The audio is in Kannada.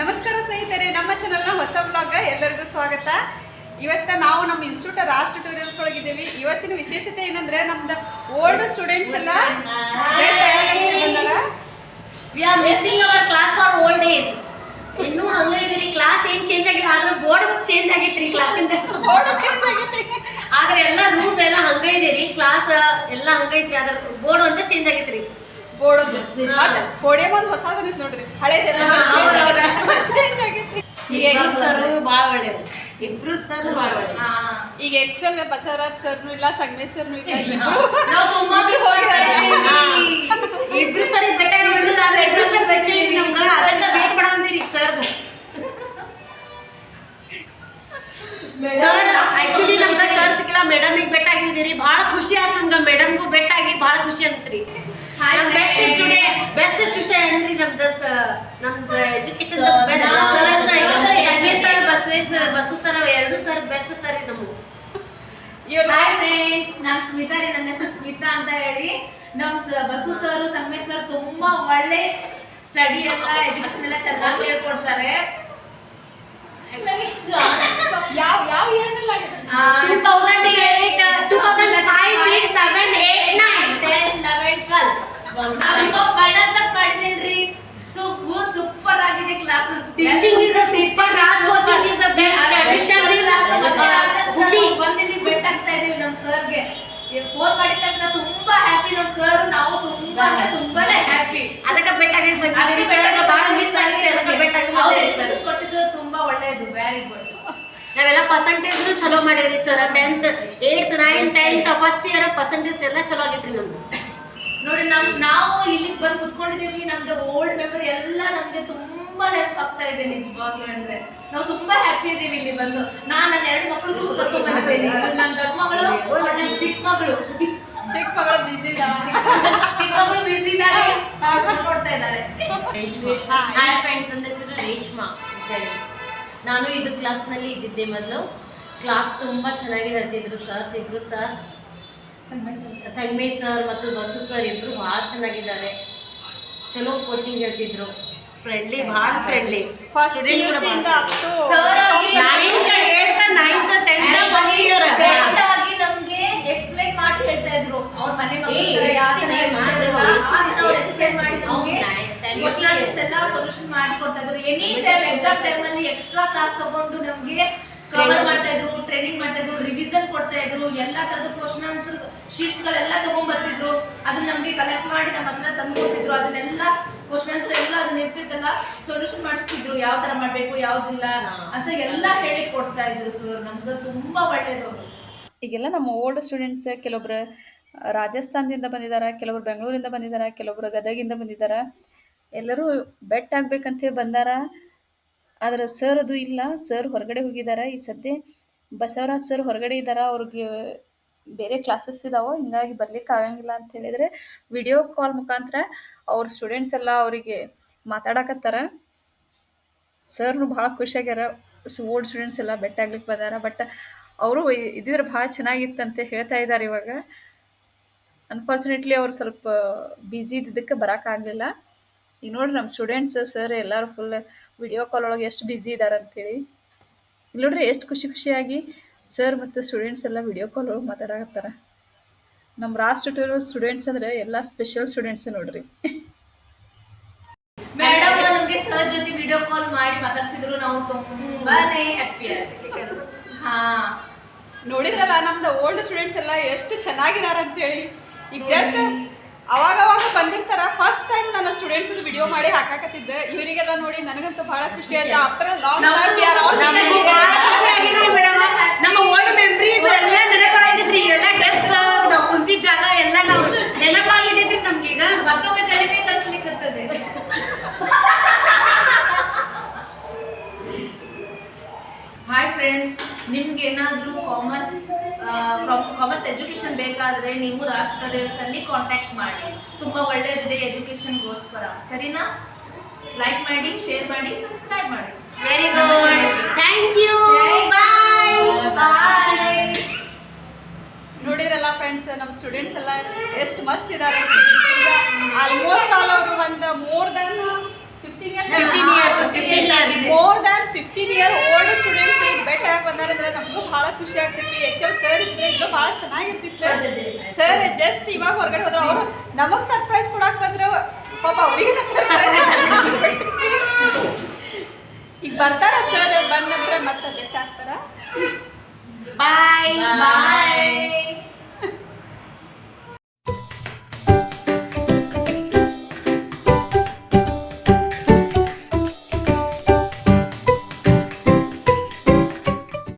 ನಮಸ್ಕಾರ ಸ್ನೇಹಿತರೆ ನಮ್ಮ ಚಾನಲ್ನ ಹೊಸ ಬ್ಲಾಗ್ ಎಲ್ಲರಿಗೂ ಸ್ವಾಗತ. ಇವತ್ತ ನಾವು ನಮ್ಮ ಇನ್ಸ್ಟಿಟ್ಯೂಟ್ ರಾಷ್ಟ್ರ ಟ್ಯೂಟೋರಿಯಲ್ಸ್ ಒಳಗಿದ್ದೀವಿ. ಇವತ್ತಿನ ವಿಶೇಷತೆ ಏನಂದ್ರೆ ನಮ್ದು ಓಲ್ಡ್ ಸ್ಟೂಡೆಂಟ್ಸ್ ಎಲ್ಲ we are missing our class for old days ಇನ್ನೂ ಹಂಗ ಇದ್ರಿ ಕ್ಲಾಸ್ ಏನ್ ಚೇಂಜ್ ಆಗಿಲ್ಲ ಆದ್ರೆ ಬೋರ್ಡ್ ಚೇಂಜ್ ಆಗೈತ್ರಿ ಕ್ಲಾಸಿಂದ ಬೋರ್ಡ್ ಚೇಂಜ್ ಆಗೈತೆ. ಆದ್ರೆ ಎಲ್ಲ ರೂಮ್ ಎಲ್ಲ ಹಂಗ ಇದೀರಿ ಕ್ಲಾಸ್ ಎಲ್ಲ ಹಂಗ ಐತ್ರಿ. ಅದ್ರ ಬೋರ್ಡ್ ಅಂತ ಚೇಂಜ್ ಆಗೈತ್ರಿ ಒಂದು ಹೊಸ ಬಂದಿತ್ತು ನೋಡ್ರಿ. ಚೇಂಜ್ ಈಗ ಸರ್ ಭಾಳ ಒಳ್ಳೆಯವರು ಇಬ್ರು ಸರ್ ಭಾಳ ಒಳ್ಳೆಯವರು ಈಗ ಆಕ್ಚುಲ್ ಬಸವರಾಜ್ ಸರ್ನು ಇಲ್ಲ ಸಂಗಮೇಶ್ ಸರ್ನು ಇಲ್ಲ ಇಬ್ರು ಸರ್ ಬೆಟ್ಟ ಇಬ್ರು ಸರ್ ಸಿಕ್ಕಿಲ್ಲ ನಮ್ಗ. ಅದಕ್ಕ ವೇಟ್ ಸರ್ ಸರ್ ಆಕ್ಚುಲಿ ನಮ್ಗ ಸರ್ ಸಿಕ್ಕಿಲ್ಲ. ಮೇಡಮಿಗೆ ಬೆಟ್ಟ ಆಗಿದ್ದೀರಿ ಭಾಳ ಖುಷಿ ಆಯ್ತು ನಮ್ಗೆ. ಮೇಡಮ್ಗೂ ಬೆಟ್ಟ ಆಗಿ ಭಾಳ ಖುಷಿ ಅಂತ್ರಿ. ಬೆಸ್ಟ್. ಸ್ಟೂಡೆಂಟ್ ಬೆಸ್ಟ್ ಟ್ಯೂಷನ್ ಏನ್ರಿ ನಮ್ದು ನಮ್ದು ಎಜುಕೇಶನ್ ಬೆಸ್ಟ್ ಸರ್ ಒಳ್ಳೆ sir education. Basaveshwara Basu sir ಎರಡು ಸರ್ ಬೆಸ್ಟ್ ಸರ್ ನಮ್ಗೆ ಹಾಯ್ ಫ್ರೆಂಡ್ಸ್ ನಾನು ಸ್ಮಿತಾ ರೀ ನನ್ನ ಹೆಸರು ಸ್ಮಿತಾ ಅಂತ ಹೇಳಿ. ನಮ್ ಸ- ಬಸು ಸರ್ ಸಂಗಮೇಶ್ ಸರ್ ತುಂಬಾ ಒಳ್ಳೆ ಸ್ಟಡಿ ಎಲ್ಲ ಎಜುಕೇಶನ್ ಎಲ್ಲ ಚೆನ್ನಾಗಿ ಹೇಳ್ಕೊಡ್ತಾರೆ. ಯಾವ ಯಾವ ಏನಿಲ್ಲ two thousand eight two thousand five six seven eight phone ಮಾಡಿದ ತಕ್ಷಣ ತುಂಬಾ ಹ್ಯಾಪಿ ನಮ್ ಸರ್ ನಾವು ತುಂಬಾ ಅಂದ್ರೆ ತುಂಬಾನೇ ಹ್ಯಾಪಿ ಅದಕ್ಕೆ ಬೆಟ್ಟಾಗಿ ಬಂದಿದ್ದೀವಿ ಸರ್ ಭಾಳ ಮಿಸ್ ಆಗಿದೆ ಅದಕ್ಕೆ ಬಂದಿದ್ದೀವಿ ಸರ್ ಕೊಟ್ಟಿದ್ದು ತುಂಬಾ ಒಳ್ಳೇದು ವೆರಿ ಗುಡ್ ನಾವೆಲ್ಲ ಪರ್ಸೆಂಟೇಜ್ ಚಲೋ ಮಾಡಿದ್ರಿ sir tenth eighth ninth tenth first year percentage ಎಲ್ಲ ಚಲೋ ಆಗಿತ್ರಿ ನಮ್ದು. ನೋಡಿ ನಮ್ ನಾವು ಇಲ್ಲಿಗೆ ಬಂದು ಕುತ್ಕೊಂಡಿದ್ದೀವಿ. ನಮ್ದು ಓಲ್ಡ್ ಮೆಮೊರಿ ಎಲ್ಲ ನಮ್ಗೆ ತುಂಬಾ ನೆನಪಾಗ್ತಾ ಇದೆ ನಿಜವಾಗ್ಲೂ ಅಂದ್ರೆ. ನಾವು ತುಂಬಾ ಹ್ಯಾಪಿ ಇದೀವಿ ಇಲ್ಲಿ ಬಂದು. ನಾನು ನನ್ನ ಎರಡು ಮಕ್ಕಳು ಕರ್ಕೊಂಡ್ ಬಂದಿದ್ದೇನೆ. ನನ್ನ ದೊಡ್ಡ ಮಗಳು ನನ್ನ ಚಿಕ್ಕ ಮಗಳು. ಚಿಕ್ಕ ಮಗಳು ಬಿಸಿ ಚಿಕ್ಕ ಮಗಳು ಬಿಸಿ ಇದ್ದಾಳೆ. ನೋಡ್ತಾ ಇದ್ದಾರೆ ಹಾಯ್ ಫ್ರೆಂಡ್ಸ್ ನನ್ನ ಹೆಸರು ರೇಷ್ಮಾ ಅಂತೇಳಿ ನಾನು ಇದು ಕ್ಲಾಸ್ನಲ್ಲಿ ಇದ್ದಿದ್ದೆ ಮೊದಲು. ಕ್ಲಾಸ್ ತುಂಬ ಚೆನ್ನಾಗಿ ಹೇಳ್ತಿದ್ರು ಸರ್ಸ್ ಇಬ್ಬರು ಸರ್ಸ್ ಸಂಗಮೇಶ್ ಸರ್ ಮತ್ತು ಬಸ್ಸು ಸರ್ ಇಬ್ಬರು ಭಾಳ ಚೆನ್ನಾಗಿದ್ದಾರೆ. ಚಲೋ ಕೋಚಿಂಗ್ ಹೇಳ್ತಿದ್ರು. ಫ್ರೆಂಡ್ಲಿ ಭಾಳ ಫ್ರೆಂಡ್ಲಿ ಫಸ್ಟ್ ಇಂದ ಅಪ್ ಟು Sir ಆಗಿ ninth eighth ninth tenth first year ಆಗಿ ನಮಗೆ ಎಕ್ಸ್ಪ್ಲೈನ್ ಮಾಡಿ ಹೇಳ್ತಾ ಇದ್ರು. ಅವ್ರ ಮನೆ ಮಕ್ಕಳ ಯಾವ ಮಾಡಿ ನಮ್ಗೆ. ಎಲ್ಲ ಸೊಲ್ಯೂಷನ್ ಮಾಡಿ ಕೊಡ್ತಾ ಇದ್ರು. ಎನಿ ಟೈಮ್ ಎಕ್ಸಾಮ್ ಟೈಮ್ ಅಲ್ಲಿ ಎಕ್ಸ್ಟ್ರಾ ಕ್ಲಾಸ್ ತಗೊಂಡು ನಮ್ಗೆ ಕವರ್ ಮಾಡ್ತಾ ಇದ್ರು ಟ್ರೈನಿಂಗ್ ಮಾಡ್ತಾ ಇದ್ರು ರಿವಿಷನ್ ಕೊಡ್ತಾ ಇದ್ರು ಎಲ್ಲಾ ತರದ ಕ್ವಶನ್ ಆನ್ಸರ್ ಶೀಟ್ಸ್ ಗಳೆಲ್ಲ ತಗೊಂಡ್ ಬರ್ತಿದ್ರು. ಅದನ್ನ ನಮ್ಗೆ ಕಲೆಕ್ಟ್ ಮಾಡಿ ನಮ್ಮ ಹತ್ರ ತಂದು ಕೊಡ್ತಿದ್ರು ಅದನ್ನೆಲ್ಲ ಕ್ವಶನ್ ಆನ್ಸರ್ ಎಲ್ಲ ಅದನ್ನ ಇರ್ತಿತ್ತಲ್ಲ ಸೊಲ್ಯೂಷನ್ ಮಾಡಿಸ್ತಿದ್ರು, ಯಾವ ತರ ಮಾಡ್ಬೇಕು, ಯಾವ್ದಿಲ್ಲ ಅಂತ ಎಲ್ಲ ಹೇಳಿ ಕೊಡ್ತಾ ಇದ್ರು ಸರ್ ನಮ್ ಸರ್ ತುಂಬಾ ಒಳ್ಳೇದು. ಈಗೆಲ್ಲ ನಮ್ಮ ಓಲ್ಡ್ ಸ್ಟೂಡೆಂಟ್ಸ್ ಕೆಲವೊಬ್ರು ರಾಜಸ್ಥಾನದಿಂದ ಬಂದಿದ್ದಾರೆ ಕೆಲವರು ಬೆಂಗಳೂರಿಂದ ಬಂದಿದ್ದಾರೆ ಕೆಲವೊಬ್ರು ಗದಗಿಂದ ಬಂದಿದ್ದಾರೆ ಎಲ್ಲರೂ ಬೆಟ್ ಆಗ್ಬೇಕಂತೇಳಿ ಬಂದಾರ. ಆದ್ರೆ ಸರ್ ಅದು ಇಲ್ಲ. ಸರ್ ಹೊರಗಡೆ ಹೋಗಿದ್ದಾರೆ ಈ ಸದ್ಯ ಬಸವರಾಜ್ ಸರ್ ಹೊರಗಡೆ ಇದ್ದಾರೆ ಅವ್ರಿಗೆ ಬೇರೆ ಕ್ಲಾಸಸ್ ಇದಾವೆ. ಹಿಂಗಾಗಿ ಬರ್ಲಿಕ್ಕೆ ಆಗಂಗಿಲ್ಲ ಅಂತ ಹೇಳಿದ್ರೆ ವಿಡಿಯೋ ಕಾಲ್ ಮುಖಾಂತರ ಅವ್ರ ಸ್ಟೂಡೆಂಟ್ಸ್ ಎಲ್ಲ ಅವರಿಗೆ ಮಾತಾಡಕತ್ತಾರ. ಸರ್ನು ಭಾಳ ಖುಷಿಯಾಗ್ಯಾರ ಓಲ್ಡ್ ಸ್ಟೂಡೆಂಟ್ಸ್ ಎಲ್ಲ ಬೆಟ್ಟಾಗ್ಲಿಕ್ಕೆ ಬಂದಾರ. ಬಟ್ ಅವರು ಇದ್ದಿದ್ರೆ ಭಾಳ ಚೆನ್ನಾಗಿತ್ತಂತೆ ಹೇಳ್ತಾ ಇದ್ದಾರೆ ಇವಾಗ. ಅನ್ಫಾರ್ಚುನೇಟ್ಲಿ ಅವ್ರು ಸ್ವಲ್ಪ ಬ್ಯುಸಿ ಇದ್ದಿದ್ದಕ್ಕೆ ಬರೋಕ್ಕಾಗಲಿಲ್ಲ ಈಗ ನೋಡ್ರಿ ನಮ್ಮ ಸ್ಟೂಡೆಂಟ್ಸ್ ಸರ್ ಎಲ್ಲರೂ ಫುಲ್ ವಿಡಿಯೋ ಕಾಲ್ ಒಳಗೆ ಎಷ್ಟು ಬ್ಯುಸಿ ಇದ್ದಾರೆ ಅಂತೇಳಿ. ಇಲ್ಲಿ ನೋಡ್ರಿ ಎಷ್ಟು ಖುಷಿ ಖುಷಿಯಾಗಿ ಸರ್ ಮತ್ತು ಸ್ಟೂಡೆಂಟ್ಸ್ ಎಲ್ಲ ವಿಡಿಯೋ ಕಾಲ್ ಒಳಗೆ ಮಾತಾಡಕತ್ತಾರ. ನಮ್ಮ ರಾಷ್ಟ್ರ ಸ್ಟೂಡೆಂಟ್ಸ್ ಅಂದರೆ ಎಲ್ಲ ಸ್ಪೆಷಲ್ ಸ್ಟೂಡೆಂಟ್ಸ್ ನೋಡ್ರಿ. ಮೇಡಮ್ ಸರ್ ಜೊತೆ ವಿಡಿಯೋ ಕಾಲ್ ಮಾಡಿ ಮಾತಾಡ್ಸಿದ್ರು ನಾವು ತುಂಬಾನೇ ಹ್ಯಾಪಿ ಹಾ. ನೋಡಿದ್ರಲ್ಲ ನಮ್ದು ಓಲ್ಡ್ ಸ್ಟೂಡೆಂಟ್ಸ್ ಎಲ್ಲ ಎಷ್ಟು ಚೆನ್ನಾಗಿದಾರ ಅಂತೇಳಿ. ಈಗ ಜಸ್ಟ್ ಅವಾಗ ಅವಾಗ ಬಂದಿರ್ತಾರ ಫಸ್ಟ್ ಟೈಮ್ ನನ್ನ ಸ್ಟೂಡೆಂಟ್ಸ್ ವಿಡಿಯೋ ಮಾಡಿ ಹಾಕಾಕತ್ತಿದ್ದೆ. ಇವರಿಗೆಲ್ಲ ನೋಡಿ ನನಗಂತೂ ಬಹಳ ಖುಷಿ ಆಯ್ತು. ಆಫ್ಟರ್ ಲಾಂಗ್ ಟೈಮ್ ನಮ್ಮ ಓಲ್ಡ್ ಮೆಮ್ರೀಸ್ ಎಲ್ಲ ಫ್ರೆಂಡ್ಸ್ ನಿಮ್ಗೆ ಏನಾದರೂ ಕಾಮರ್ಸ್ ಕಾಮರ್ಸ್ ಎಜುಕೇಶನ್ ಬೇಕಾದರೆ ನೀವು ರಾಷ್ಟ್ರ ಪ್ರದೇಶದಲ್ಲಿ ಅಲ್ಲಿ ಕಾಂಟ್ಯಾಕ್ಟ್ ಮಾಡಿ. ತುಂಬ ಒಳ್ಳೆಯದಿದೆ ಎಜುಕೇಶನ್ಗೋಸ್ಕರ ಸರಿನಾ? ಲೈಕ್ ಮಾಡಿ ಶೇರ್ ಮಾಡಿ ಸಬ್ಸ್ಕ್ರೈಬ್ ಮಾಡಿ. Very good thank you bye bye ನೋಡಿದ್ರಲ್ಲ ಫ್ರೆಂಡ್ಸ್ ನಮ್ಮ ಸ್ಟೂಡೆಂಟ್ಸ್ ಎಲ್ಲ ಎಷ್ಟು ಮಸ್ತ್ ಇದ್ದಾರೆ ಆಲ್ಮೋಸ್ಟ್ ಆಲ್ ಅವರು ಒಂದು more than fifteen years fifteen than fifteen year old students ಈಗ ಬೆಟ್ಟ ಆಗಿ ಬಂದಾರಂದ್ರೆ ನಮಗೂ ಭಾಳ ಖುಷಿ ಆಗ್ತೈತಿ ಎಚ್ ಎಂ ಸರ್ ಇದ್ರೆ ಭಾಳ ಚೆನ್ನಾಗಿರ್ತಿತ್ತು ಸರ್ ಜಸ್ಟ್ ಇವಾಗ ಹೊರಗಡೆ ಹೋದ್ರೆ ಅವರು ನಮಗೆ ಸರ್ಪ್ರೈಸ್ ಕೊಡಕ್ಕೆ ಬಂದ್ರು. ಪಾಪ ಅವರಿಗೆ ಈಗ ಬರ್ತಾರ ಸರ್ ಬಂದ್ರೆ ನಂತರ ಮತ್ತೆ ಭೇಟಿ ಆಗ್ತಾರ ಬಾಯ್ ಬಾಯ್